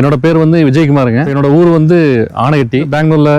என்னோட பேர் வந்து விஜயகுமாருங்க. என்னோட ஊர் வந்து ஆணையட்டி பெங்களூர்ல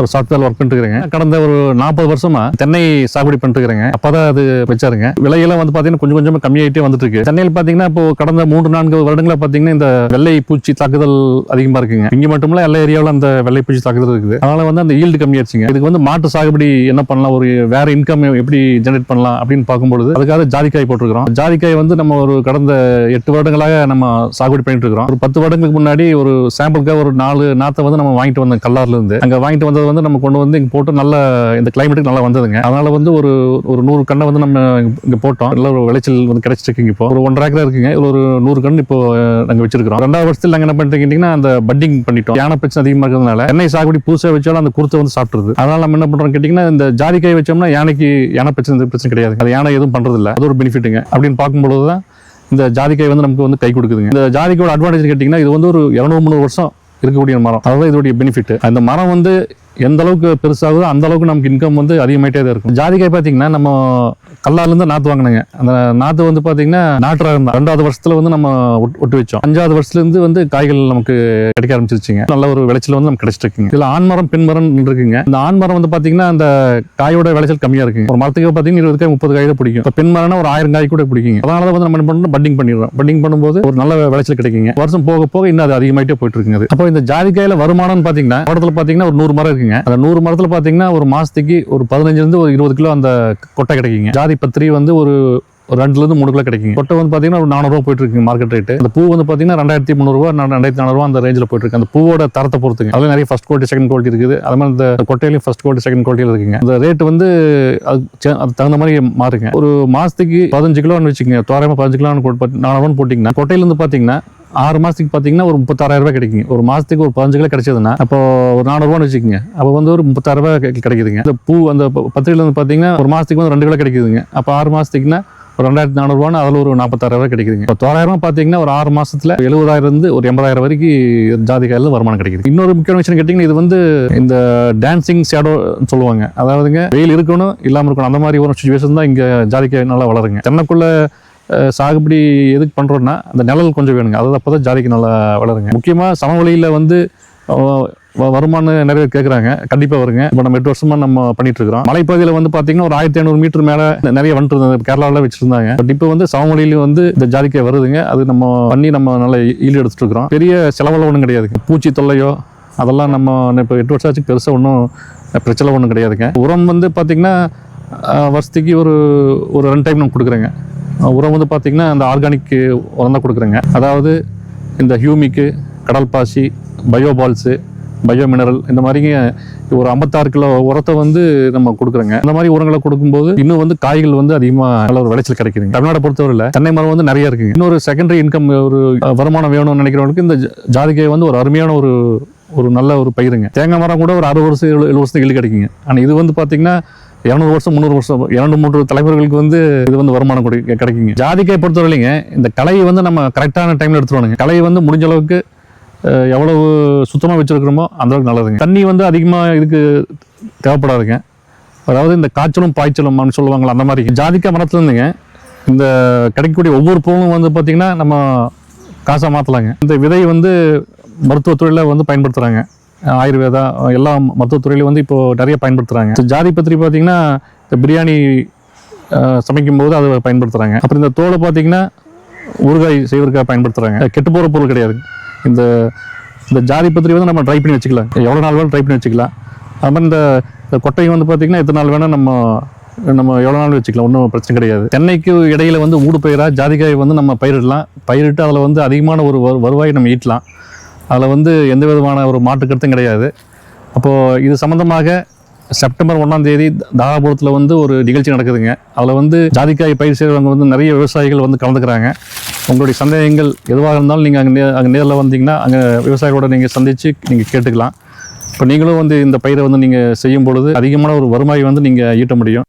ஒரு சாத்தால் ஒர்க் பண்ணிருக்கிறேங்க கடந்த ஒரு நாற்பது வருஷமா தென்னை சாகுபடி பண்ணிட்டு இருக்கிறேங்க அப்பதான் அது வச்சாருங்க. விலையெல்லாம் வந்து பாத்தீங்கன்னா கொஞ்சம் கொஞ்சமா கம்மியாயிட்டே வந்துட்டு இருக்கு சென்னையில் பாத்தீங்கன்னா இப்போ கடந்த மூன்று நான்கு வருடங்களா பாத்தீங்கன்னா இந்த வெள்ளை பூச்சி தாக்குதல் அதிகமா இருக்குங்க. இங்க மட்டும் இல்ல எல்லா ஏரியாவிலும் அந்த வெள்ளை பூச்சி தாக்குதல் இருக்குது. அதனால வந்து அந்த ஈல்டு கம்மியாச்சுங்க இதுக்கு வந்து மாட்டு சாகுபடி என்ன பண்ணலாம்? ஒரு வேற இன்கம் எப்படி ஜெனரேட் பண்ணலாம்? அப்படின்னு பார்க்கும்பொழுது அதுக்காக ஜாதிக்காய் போட்டிருக்கிறோம். ஜாதிக்காய் வந்து நம்ம ஒரு கடந்த எட்டு வருடங்களாக நம்ம சாகுபடி பண்ணிட்டு இருக்கிறோம் ஒரு பத்து வருடங்களுக்கு முன்னாடி ஒரு சாம்பிளுக்காக ஒரு நாலு நாத்தை வந்து நம்ம வாங்கிட்டு வந்தோம் கல்லார்ல இருந்து அங்க வாங்கிட்டு வந்தது வந்து நம்ம கொண்டு வந்து இங்கே போட்டு நல்ல இந்த கிளைமேட்டுக்கு நல்லா வந்ததுங்க. அதனால் வந்து ஒரு ஒரு நூறு கண்ணை வந்து நம்ம இங்கே போட்டோம். நல்ல ஒரு விளைச்சல் வந்து கிடைச்சிருக்கு இப்போ. ஒரு ஒன்றரை ஏக்கரா இருக்குங்க. இதில் ஒரு நூறு கன்று இப்போ நாங்கள் வச்சிருக்கிறோம். ரெண்டாவது வருஷத்தில் நாங்கள் என்ன பண்ணிட்டு அந்த பட்டிங் பண்ணிட்டோம். யானை பிரச்சனை அதிகமாக இருக்கிறதுனால. எண்ணெய் சாகுபடி புதுசாக வச்சாலும் அந்த குருத்தை வந்து சாப்பிட்டுருது. அதனால் நம்ம என்ன பண்ணுறோம் கேட்டீங்கன்னா இந்த ஜாதிக்காய் வச்சோம்னா யானைக்கு யானை பிரச்சனை இந்த பிரச்சனை கிடையாது. அது யானை எதுவும் பண்ணுறதில்ல அது ஒரு பெனிஃபிட்டுங்க அப்படின்னு பார்க்கும்பொழுது தான் இந்த ஜாதிக்காய் வந்து நமக்கு வந்து கை கொடுக்குதுங்க. இந்த ஜாதிக்காயோட அட்வான்டேஜ் கேட்டிங்கன்னா இது வந்து ஒரு இரநூறு முந்நூறு வருஷம் இருக்கக்கூடிய மரம். அதுதான் இதோடைய பெனிஃபிட் அந்த மரம் வந்து எந்த அளவுக்கு பெருசாகுதோ அந்த அளவுக்கு நமக்கு இன்கம் வந்து அதிகமாயிட்டே தான் இருக்கும். ஜாதிக்காய் பார்த்தீங்கன்னா நம்ம கல்லாலேருந்து நாற்று வாங்கினாங்க. அந்த நாற்று வந்து பார்த்தீங்கன்னா நாற்றாக இருந்தால் ரெண்டாவது வருஷத்துல வந்து நம்ம ஒட்டு வச்சோம். அஞ்சாவது வருஷத்துல இருந்து வந்து காய்கள் நமக்கு கிடைக்க ஆரம்பிச்சிருச்சுங்க. நல்ல ஒரு விளைச்சல் வந்து நமக்கு கிடைச்சிட்டு இருக்குங்க இதுல ஆண் இருக்குங்க இந்த ஆண்மரம் வந்து பார்த்தீங்கன்னா அந்த காயோட விளைச்சல் கம்மியாக இருக்குங்க. ஒரு மரத்துக்கு பார்த்தீங்கன்னா இருபது காய் முப்பது காய் தான் பிடிக்கும். இப்போ பெண்மரம்னா ஒரு ஆயிரம் காய் கூட பிடிக்குங்க. அதனால வந்து நம்ம என்ன பண்ணுறோம் பட்டிங் பண்ணிடுறோம். பட்டிங் பண்ணும்போது ஒரு நல்ல விளைச்சல் கிடைக்குங்க. வருஷம் போக போக இன்னும் அது அதிகமாகிட்டே போயிட்டு இருக்குங்க அது. அப்போ இந்த ஜாதிக்காயில வருமானம்னு பார்த்தீங்கன்னா படத்தில் பார்த்தீங்கன்னா ஒரு நூறு மரம் இருக்குங்க. அந்த நூறு மரத்தில் பார்த்தீங்கன்னா ஒரு மாசத்துக்கு ஒரு பதினஞ்சுலேருந்து ஒரு இருபது கிலோ அந்த கொட்டை கிடைக்குங்க. ஜாதி பத்திரி வந்து ஒரு ஒரு ரெண்டுலேருந்து மூணு கிலோ கிடைக்குங்க. கொட்டை வந்து பார்த்தீங்கன்னா ஒரு நானூறு போயிட்டு இருக்கு மார்க்கெட் ரேட்டு அந்த பூ வந்து பார்த்தீங்கன்னா ரெண்டாயிரத்தி முந்நூறுவா ரெண்டாயிரத்தி நானூறுவா அந்த ரேஞ்சில் போயிட்டு இருக்கு அந்த பூவோட தரத்தை பொறுத்துங்க. அதில் நிறைய ஃபர்ஸ்ட் குவாலிட்டி செகண்ட் குவாலிட்டி இருக்குது. அது மாதிரி இந்த கொட்டையிலையும் ஃபர்ஸ்ட் குவாலிட்டி செகண்ட் குவாலிட்டியில் இருக்குங்க. அந்த ரேட் வந்து அது அது தகுந்த மாதிரி மாறுங்க. ஒரு மாதத்துக்கு பதினஞ்சு கிலோன்னு வச்சுக்கோங்க. தோராயமாக பதினஞ்சு கிலோன்னு நானூறுவான்னு போட்டிங்கன்னா கொட்டையிலேருந்து பார்த்தீங்கன்னா ஆறு மாதத்துக்கு பார்த்தீங்கன்னா ஒரு முப்பத்தாறாயிரம் ரூபாய் கிடைக்குங்க. ஒரு மாதத்துக்கு ஒரு பதினஞ்சு கிலோ கிடைச்சதுன்னா அப்போ ஒரு நானூறுவான்னு வச்சுக்கோங்க. அப்போ வந்து ஒரு முப்பத்தாயிரம் ரூபாய் கிடைக்குதுங்க. இந்த பூ அந்த ப- வந்து பார்த்தீங்கன்னா ஒரு மாதத்துக்கு வந்து ரெண்டு கிலோ கிடைக்குதுங்க. அப்போ ஆறு மாதத்துக்குன்னா ரெண்டாயிரத்தி நானூறுவான்னு அதில் ஒரு நாற்பத்தாயிரரூவா கிடைக்குதுங்க. இப்போ தோராயிரம் பார்த்தீங்கன்னா ஒரு ஆறு மாதத்தில் எழுபதாயிரம் இருந்து ஒரு எண்பதாயிரம் வரைக்கும் ஜாதிக்காயில் வருமானம் கிடைக்குது இன்னொரு முக்கியமான விஷயம் கேட்டிங்கன்னா இது வந்து இந்த டான்சிங் ஷேடோன்னு சொல்லுவாங்க. அதாவதுங்க வெயில் இருக்கணும் இல்லாமல் இருக்கணும் அந்த மாதிரி ஒரு சுச்சுவேஷன் தான் இங்கே ஜாதிக்காய் நல்லா வளருங்க. தென்னைக்குள்ள சாகுபடி எதுக்கு பண்ணுறோன்னா அந்த நிழல் கொஞ்சம் வேணுங்க. அதாவது அப்போ தான் ஜாதிக்கு நல்லா வளருங்க. முக்கியமாக சமவெளியில் வந்து வருமானம் நிறைய கேட்குறாங்க கண்டிப்பாக வருங்க. இப்போ நம்ம எட்டு வருஷமாக நம்ம பண்ணிட்டு இருக்கிறோம் மலைப்பகுதியில் வந்து பார்த்தீங்கன்னா ஒரு ஆயிரத்தி ஐநூறு மீட்டர் மேலே நிறைய வந்துட்டு இருந்தது கேரளாவில் வச்சுருந்தாங்க. பட் இப்போ வந்து சமவெளியில வந்து இந்த ஜாதிக்காய் வருதுங்க. அது நம்ம பண்ணி நம்ம நல்லா ஈடு எடுத்துட்டு இருக்கிறோம் பெரிய செலவெல்லாம் ஒன்றும் கிடையாது. பூச்சி தொல்லையோ அதெல்லாம் நம்ம இப்போ எட்டு வருஷம் ஆச்சு பெருசாக ஒன்றும் பிரச்சனை ஒன்றும் கிடையாதுங்க. உரம் வந்து பார்த்திங்கன்னா வருஷத்துக்கு ஒரு ஒரு ரெண்டு டைம் நம்ம கொடுக்குறேங்க. உரம் வந்து பார்த்திங்கன்னா அந்த ஆர்கானிக் உரம் தான் கொடுக்குறேங்க. அதாவது இந்த ஹியூமிக்கு கடல் பாசி பயோபால்ஸு பயோ மினரல் இந்த மாதிரிங்க ஒரு ஐம்பத்தாறு கிலோ உரத்தை வந்து நம்ம கொடுக்குறோங்க. இந்த மாதிரி உரங்களை கொடுக்கும்போது இன்னும் வந்து காய்கள் வந்து அதிகமாக நல்ல ஒரு விளைச்சல் கிடைக்குதுங்க. தமிழ்நாடு பொறுத்தவரையில் தென்னை மரம் வந்து நிறைய இருக்குங்க. இன்னொரு செகண்டரி இன்கம் ஒரு வருமானம் வேணும்னு நினைக்கிறவங்களுக்கு இந்த ஜ- ஜாதிக்காய் வந்து ஒரு அருமையான ஒரு ஒரு நல்ல ஒரு பயிருங்க. தேங்காய் மரம் கூட ஒரு அறுபது வருஷம் எழுபது வருஷத்துக்கு இழு கிடைக்குங்க. ஆனால் இது வந்து பார்த்தீங்கன்னா இரநூறு வருஷம் முந்நூறு வருஷம் இரண்டு மூன்று தலைவர்களுக்கு வந்து இது வந்து வருமானம் கொடு- கிடைக்குங்க. ஜாதிக்காய் பொறுத்தவரையிலைங்க இந்த கலையை வந்து நம்ம கரெக்டான டைமில் எடுத்துருவானுங்க. கலையை வந்து முடிஞ்ச அளவுக்கு எவ்வளவு சுத்தமாக வச்சுருக்கிறோமோ அந்த அளவுக்கு நல்லதுங்க. தண்ணி வந்து அதிகமாக இதுக்கு தேவைப்படாதுங்க. அதாவது இந்த காய்ச்சலும் பாய்ச்சலும் சொல்லுவாங்களா அந்த மாதிரி. ஜாதிக்காய் மரத்துல இருந்துங்க. இந்த கிடைக்கக்கூடிய ஒவ்வொரு பூவும் வந்து பார்த்திங்கன்னா நம்ம காசாக மாற்றலாங்க இந்த விதை வந்து மருத்துவத் துறையில் வந்து பயன்படுத்துகிறாங்க ஆயுர்வேதா எல்லா மருத்துவத்துறையிலும் வந்து இப்போ நிறைய பயன்படுத்துகிறாங்க ஜாதி பத்திரி பார்த்திங்கன்னா இந்த பிரியாணி சமைக்கும்போது அதை பயன்படுத்துகிறாங்க அப்புறம் இந்த தோலை பார்த்தீங்கன்னா ஊறுகாய் செய்வதற்காக பயன்படுத்துகிறாங்க கெட்டு போகிற பொருள் கிடையாது. இந்த இந்த ஜாதி பத்திரி வந்து நம்ம ட்ரை பண்ணி வச்சுக்கலாம். எவ்வளோ நாள் வேணும் ட்ரை பண்ணி வச்சுக்கலாம். அது மாதிரி இந்த இந்த கொட்டையும் வந்து பார்த்தீங்கன்னா எத்தனை நாள் வேணால் நம்ம நம்ம எவ்வளோ நாள் வச்சுக்கலாம். ஒன்றும் பிரச்சனை கிடையாது. தென்னைக்கு இடையில் வந்து ஊடு பயிராக ஜாதிக்காய் வந்து நம்ம பயிரிடலாம். பயிரிட்டு அதில் வந்து அதிகமான ஒரு வரு- வருவாயை நம்ம ஈட்டலாம். அதில் வந்து எந்த விதமான ஒரு மாற்றுக்கருத்தும் கிடையாது. அப்போது இது சம்மந்தமாக செப்டம்பர் ஒன்றாம் தேதி தாராபுரத்தில் வந்து ஒரு நிகழ்ச்சி நடக்குதுங்க. அதில் வந்து ஜாதிக்காய் பயிர் செய்கிறவங்க வந்து நிறைய விவசாயிகள் வந்து கலந்துக்கிறாங்க. உங்களுடைய சந்தேகங்கள் எதுவாக இருந்தாலும் நீங்கள் அங்கே நே அங்கே நேரில் வந்தீங்கன்னா அங்கே விவசாயிகளோட நீங்கள் சந்தித்து நீங்கள் கேட்டுக்கலாம். இப்போ நீங்களும் வந்து இந்த பயிரை வந்து நீங்கள் செய்யும் பொழுது அதிகமான ஒரு வருவாய் வந்து நீங்கள் ஈட்ட முடியும்.